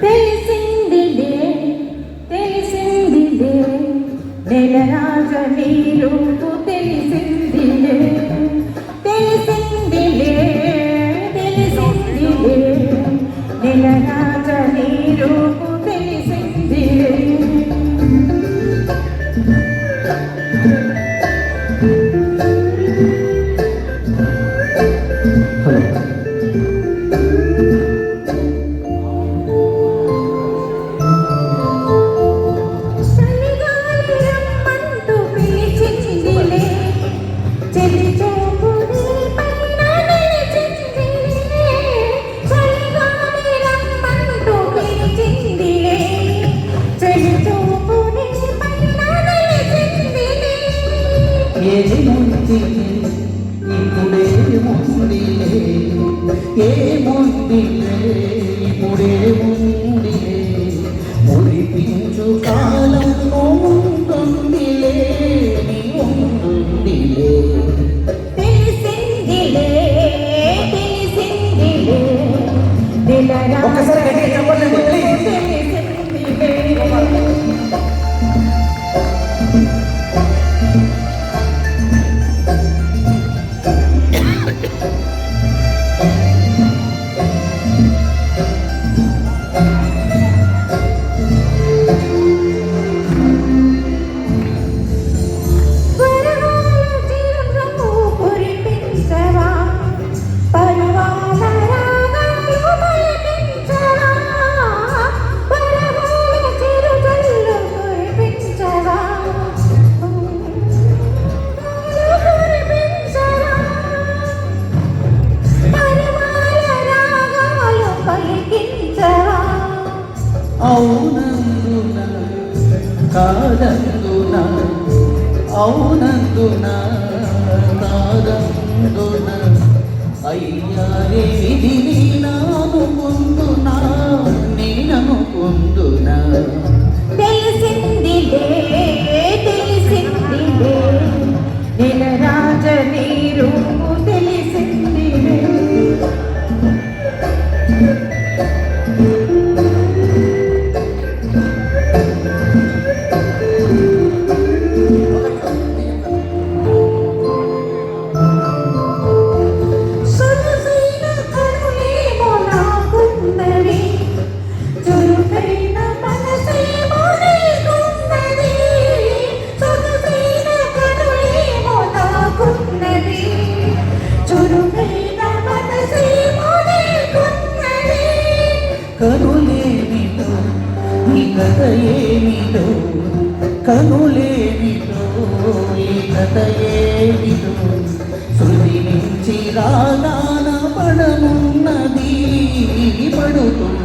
తెలిసిందిదే తెలిసిందిదే నెల రాజ మీరు ഒളിപ്പിഞ്ചു കാലം നോമുണ്ടിലേ നീ ഒന്നുണ്ടിലേ ഒക്കെസరి కాదందున అవునందున కాదందున. అయ్యారే కథ ఏమిటో కనులేమిటో ఈ కథ ఏమిటో శృతి నుంచి రాగాన పడనున్నది పడుతుంది